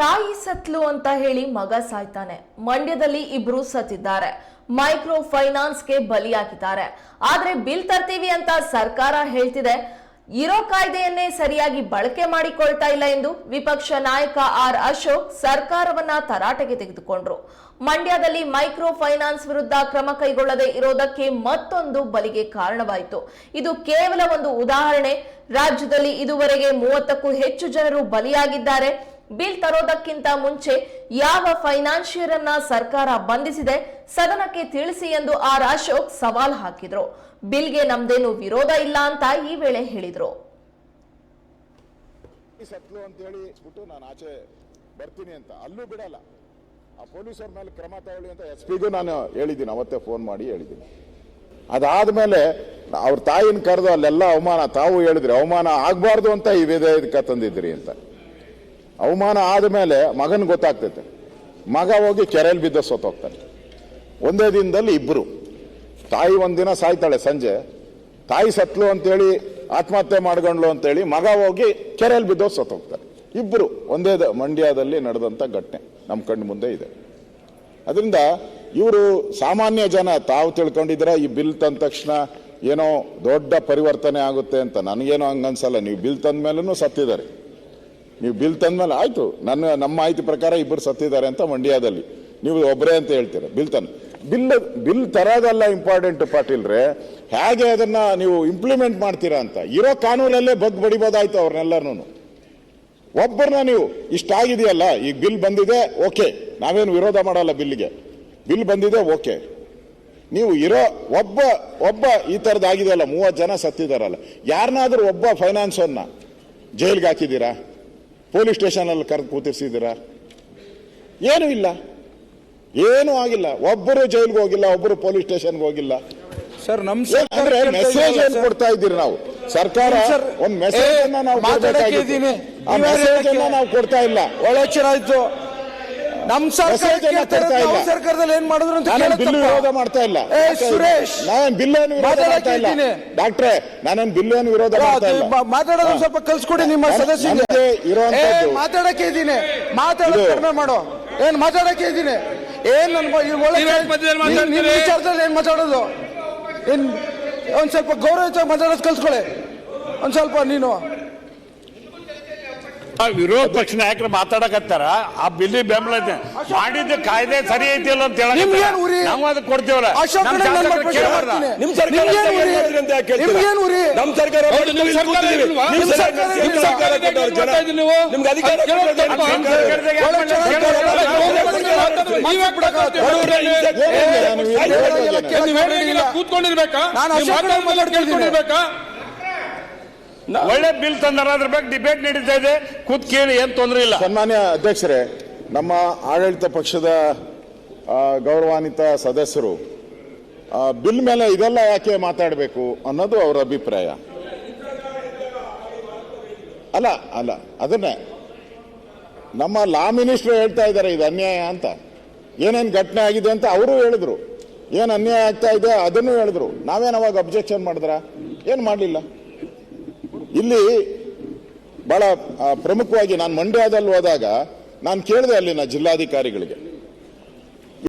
ತಾಯಿ ಸತ್ಲು ಅಂತ ಹೇಳಿ ಮಗ ಸಾಯ್ತಾನೆ. ಮಂಡ್ಯದಲ್ಲಿ ಇಬ್ರು ಸತ್ತಿದ್ದಾರೆ. ಮೈಕ್ರೋ ಫೈನಾನ್ಸ್ಗೆ ಬಲಿಯಾಗಿದ್ದಾರೆ. ಆದ್ರೆ ಬಿಲ್ ತರ್ತೀವಿ ಅಂತ ಸರ್ಕಾರ ಹೇಳ್ತಿದೆ. ಇರೋ ಕಾಯ್ದೆಯನ್ನೇ ಸರಿಯಾಗಿ ಬಳಕೆ ಮಾಡಿಕೊಳ್ತಾ ಇಲ್ಲ ಎಂದು ವಿಪಕ್ಷ ನಾಯಕ ಆರ್ ಅಶೋಕ್ ಸರ್ಕಾರವನ್ನ ತರಾಟೆಗೆ ತೆಗೆದುಕೊಂಡ್ರು. ಮಂಡ್ಯದಲ್ಲಿ ಮೈಕ್ರೋ ಫೈನಾನ್ಸ್ ವಿರುದ್ಧ ಕ್ರಮ ಕೈಗೊಳ್ಳದೆ ಇರೋದಕ್ಕೆ ಮತ್ತೊಂದು ಬಲಿಗೆ ಕಾರಣವಾಯಿತು. ಇದು ಕೇವಲ ಒಂದು ಉದಾಹರಣೆ. ರಾಜ್ಯದಲ್ಲಿ ಇದುವರೆಗೆ ಮೂವತ್ತಕ್ಕೂ ಹೆಚ್ಚು ಜನರು ಬಲಿಯಾಗಿದ್ದಾರೆ. ಬಿಲ್ ತರೋದಕ್ಕಿಂತ ಮುಂಚೆ ಯಾವ ಫೈನಾನ್ಷಿಯರ್ ಅನ್ನ ಸರ್ಕಾರ ಬಂಧಿಸಿದೆ ಸದನಕ್ಕೆ ತಿಳಿಸಿ ಎಂದು ಆರ್ ಅಶೋಕ್ ಸವಾಲ್ ಹಾಕಿದ್ರು. ಬಿಲ್ಗೆ ನಮ್ದೇನು ವಿರೋಧ ಇಲ್ಲ ಅಂತ ಈ ವೇಳೆ ಹೇಳಿದ್ರು. ಸತ್ಲು ಅಂತ ಹೇಳಿ ಬಿಟ್ಟು ನಾನು ಆಚೆ ಬರ್ತೀನಿ ಅಂತ. ಅಲ್ಲೂ ಬಿಡಲ್ಲ. ಆ ಪೊಲೀಸರ ಮೇಲೆ ಕ್ರಮ ತಗೊಳ್ಳಿ ಅಂತ ಎಸ್ ಪಿಗೂ ನಾನು ಹೇಳಿದ್ದೀನಿ. ಅವತ್ತೇ ಫೋನ್ ಮಾಡಿ ಹೇಳಿದ್ದೀನಿ. ಅದಾದ್ಮೇಲೆ ಅವ್ರ ತಾಯಿನ ಕರೆದು ಅಲ್ಲೆಲ್ಲ ಅವಮಾನ ತಾವು ಹೇಳಿದ್ರಿ. ಅವಮಾನ ಆಗಬಾರ್ದು ಅಂತ ಈ ವಿಧೇಯಕ ತಂದಿದ್ರಿ ಅಂತ. ಅವಮಾನ ಆದ್ಮೇಲೆ ಮಗನ ಗೊತ್ತಾಗ್ತೈತೆ. ಮಗ ಹೋಗಿ ಕೆರೆಯಲ್ಲಿ ಬಿದ್ದ ಸೋತೋಗ್ತಾನೆ ಒಂದೇ ದಿನದಲ್ಲಿ ಇಬ್ರು. ತಾಯಿ ಒಂದಿನ ಸಾಯ್ತಾಳೆ ಸಂಜೆ. ತಾಯಿ ಸತ್ಲು ಅಂತೇಳಿ ಆತ್ಮಹತ್ಯೆ ಮಾಡ್ಕೊಂಡ್ಲು ಅಂತೇಳಿ ಮಗ ಹೋಗಿ ಕೆರೆಯಲ್ಲಿ ಬಿದ್ದೋ ಸತ್ತೋಗ್ತಾರೆ ಇಬ್ರು ಒಂದೇ ಮಂಡ್ಯದಲ್ಲಿ ನಡೆದಂತ ಘಟನೆ ನಮ್ಮ ಕಣ್ಣು ಮುಂದೆ ಇದೆ. ಅದರಿಂದ ಇವರು ಸಾಮಾನ್ಯ ಜನ ತಾವು ತಿಳ್ಕೊಂಡಿದ್ರೆ ಈ ಬಿಲ್ ತಂದ ತಕ್ಷಣ ಏನೋ ದೊಡ್ಡ ಪರಿವರ್ತನೆ ಆಗುತ್ತೆ ಅಂತ ನನಗೇನೋ ಹಂಗನ್ಸಲ್ಲ. ನೀವು ಬಿಲ್ ತಂದ ಮೇಲೂ ಸತ್ತಿದ್ದಾರೆ. ನೀವು ಬಿಲ್ ತಂದ್ಮೇಲೆ ಆಯ್ತು. ನನ್ನ, ನಮ್ಮ ಮಾಹಿತಿ ಪ್ರಕಾರ ಇಬ್ಬರು ಸತ್ತಿದ್ದಾರೆ ಅಂತ ಮಂಡ್ಯದಲ್ಲಿ. ನೀವು ಒಬ್ಬರೇ ಅಂತ ಹೇಳ್ತೀರ. ಬಿಲ್ ತಂದು, ಬಿಲ್ ಬಿಲ್ ತರೋದಲ್ಲ ಇಂಪಾರ್ಟೆಂಟ್ ಪಾಟೀಲ್ರೆ ಹೇಗೆ ಅದನ್ನ ನೀವು ಇಂಪ್ಲಿಮೆಂಟ್ ಮಾಡ್ತೀರಾ ಅಂತ. ಇರೋ ಕಾನೂನಲ್ಲೇ ಬಗ್ ಬಡಿಬೋದಾಯ್ತು ಅವ್ರನ್ನೆಲ್ಲರೂ ಒಬ್ಬರನ್ನ ನೀವು, ಇಷ್ಟಾಗಿದೆಯಲ್ಲ ಈಗ ಬಿಲ್ ಬಂದಿದೆ, ಓಕೆ. ನಾವೇನು ವಿರೋಧ ಮಾಡಲ್ಲ ಬಿಲ್ಗೆ ಬಿಲ್ ಬಂದಿದೆ, ಓಕೆ. ನೀವು ಇರೋ ಒಬ್ಬ ಒಬ್ಬ ಈ ಥರದ್ದು ಆಗಿದೆಯಲ್ಲ ಮೂವತ್ತು ಜನ ಸತ್ತಿದಾರಲ್ಲ. ಯಾರನ್ನಾದ್ರೂ ಒಬ್ಬ ಫೈನಾನ್ಸನ್ನ ಜೈಲ್ಗೆ ಹಾಕಿದ್ದೀರಾ? ಪೊಲೀಸ್ ಸ್ಟೇಷನಲ್ಲಿ ಕರೆದು ಕೂತಿರ್ಸಿದ್ದೀರಾ? ಏನೂ ಇಲ್ಲ. ಏನೂ ಆಗಿಲ್ಲ. ಒಬ್ಬರು ಜೈಲ್ಗೆ ಹೋಗಿಲ್ಲ ಒಬ್ಬರು ಪೊಲೀಸ್ ಸ್ಟೇಷನ್ಗೆ ಹೋಗಿಲ್ಲ. ಸರ್ ನಮ್ ಅಂದ್ರೆ ಮೆಸೇಜ್ ಏನ್ ಕೊಡ್ತಾ ಇದ್ದೀರಿ ನಾವು? ಸರ್ಕಾರ ಒಂದು ಮೆಸೇಜ್ ನಾವು ಕೊಡ್ತಾ ಇಲ್ಲ. ಒಳ್ಳೆ ಎಚ್ಚರ ಆಯ್ತು ನಮ್ ಸರ್ಕಾರ Message ಅನ್ನ ಕೇಳ್ತಾ ಕೊಡ್ತಾ ಇರೋದು ಇಲ್ಲ. ಸರ್ಕಾರದಲ್ಲಿ ಏನ್ ಮಾಡಿದ್ರು ಅಂತ ನಾನು ಬಿಲ್ ವಿರೋಧ ಮಾಡ್ತಾ ಇಲ್ಲ. ಏ ಸುರೇಶ್ ನಾನು ಬಿಲ್ ಏನು ವಿರೋಧ ಮಾಡ್ತಾ ಇಲ್ಲ. ಡಾಕ್ಟ್ರೆ ನಾನೇನ್ ಬಿಲ್ ಏನು ವಿರೋಧ ಮಾಡ್ತಾ ಇಲ್ಲ. ಮಾತಾಡೋದು ಸ್ವಲ್ಪ ಕಲ್ಸ್ಕೊಡಿ ನಿಮ್ಮ ಸದಸ್ಯ ಸದಸ್ಯರಿಗೆ. ನಮ್ಗೆ ಇರುವಂತದ್ದು- ಏ, ಮಾತಾಡಕ್ಕೆ ಇದ್ದೀನಿ. ಮಾತಾಡೋದು ಕಡಿಮೆ ಮಾಡೋ. ಏನ್ ಮಾತಾಡಕ್ಕೆ ಇದ್ದೀನಿ? ಏನ್ ನನ್ ವಿಚಾರದಲ್ಲಿ ಏನ್ ಮಾತಾಡೋದು? ಏನ್ ಒಂದ್ ಸ್ವಲ್ಪ ಗೌರವ ಮಾತಾಡೋದು ಕಲ್ಸ್ಕೊಳ್ಳಿ ಒಂದ್ ಸ್ವಲ್ಪ ನೀನು. ಆ ವಿರೋಧ ಪಕ್ಷ ನಾಯಕರು ಮಾತಾಡಕತ್ತಾರ ಆ ಬಿಲ್ಲಿ ಬೆಂಬಲ ಐತೆ ಮಾಡಿದ್ದ ಕಾಯ್ದೆ ಸರಿ ಐತಿಲ್ಲ ಅಂತ ಹೇಳಕ್ ನಿಮ್ಗೇನ್ ಉರಿ? ನಾವು ಅದಕ್ಕೆ ಕೊಡ್ತೀವಲ್ಲ ಅಶೋಕ್ ನಮ್ ಕಡೆ ನನ್ನ ಶಾಸಕರು ಪ್ರಶ್ನೆ ಕೇಳಬಾರ್ದ? ಮಾಡ್ತೀನಿ. ನಿಮ್ ಸರ್ಕಾರ ನಿಮ್ಗೇನ್ ಏನ್ ಉರಿ? ಮಾಡಿದ್ರಿ ಅಂತ ಯಾಕೆ ಕೇಳ್ತೀರಾ? ನಿಮ್ಗೇನ್ ಉರಿ? ನಮ್ ಸರ್ಕಾರ ಹೌದು, ನಿಮ್ ಇಲ್ಲಿ ಸರ್ಕಾರ ಕೂತಿದ್ದೀವಿ. ಇಲ್ವಾ? ನಿಮ್ ನಿಮ್ ಸರ್ಕಾರ ಸರ್ಕಾರ ನಿಮ್ ಇಲ್ವಾ? ಸರ್ಕಾರ ಕೊಟ್ಟವ್ರು ಜನ. ನೀವು? ನಿಮ್ಗೆ ಅಧಿಕಾರ ಅದು ಕೇಳೋದು ಕೊಟ್ಟವ್ರು ತಪ್ಪಾ? ಸರ್ಕಾರದಾಗ ಯಾಕ್ ಒಳ್ಳೆ ಮಾಡ್ಲಿಲ್ಲ? ಕೇಳೋದು ಅಲ್ಲ? ನಾನು ಕೂತ್ಕೊಂಡಿರ್ಬೇಕಾ ಅಶೋಕ್ ಮಾತಾಡ್ತಿದ್ದೀನಿ. ಒಳ್ಳೆ ಬಿಲ್ ತಂದಾರ ಅದ್ರ ಬಗ್ಗೆ ಡಿಬೇಟ್ ನಡೀತಾ ಇದೆ. ಕೂತ್ ಕೇಳಿ ಏನ್ ತೊಂದರೆ ಇಲ್ಲ. ಸನ್ಮಾನ್ಯ ಅಧ್ಯಕ್ಷರೇ ನಮ್ಮ ಆಡಳಿತ ಪಕ್ಷದ ಗೌರವಾನ್ವಿತ ಸದಸ್ಯರು ಬಿಲ್ ಮೇಲೆ ಇದೆಲ್ಲ ಯಾಕೆ ಮಾತಾಡಬೇಕು ಅನ್ನೋದು ಅವರ ಅಭಿಪ್ರಾಯ. ಅಲ್ಲ ಅಲ್ಲ ಅದನ್ನೇ. ನಮ್ಮ ಲಾ ಮಿನಿಸ್ಟರ್ ಹೇಳ್ತಾ ಇದ್ದಾರೆ ಇದು ಅನ್ಯಾಯ ಅಂತ. ಏನೇನು ಘಟನೆ ಆಗಿದೆ ಅಂತ ಅವರು ಹೇಳಿದ್ರು. ಏನು ಅನ್ಯಾಯ ಆಗ್ತಾ ಇದೆ ಅದನ್ನು ಹೇಳಿದ್ರು. ನಾವೇನು ಅವಾಗ ಅಬ್ಜೆಕ್ಷನ್ ಮಾಡಿದ್ರ? ಏನು ಮಾಡಲಿಲ್ಲ? ಇಲ್ಲಿ ಬಹಳ ಪ್ರಮುಖವಾಗಿ ನಾನು ಮಂಡ್ಯದಲ್ಲಿ ಹೋದಾಗ ನಾನು ಕೇಳಿದೆ ಅಲ್ಲಿನ ಜಿಲ್ಲಾಧಿಕಾರಿಗಳಿಗೆ.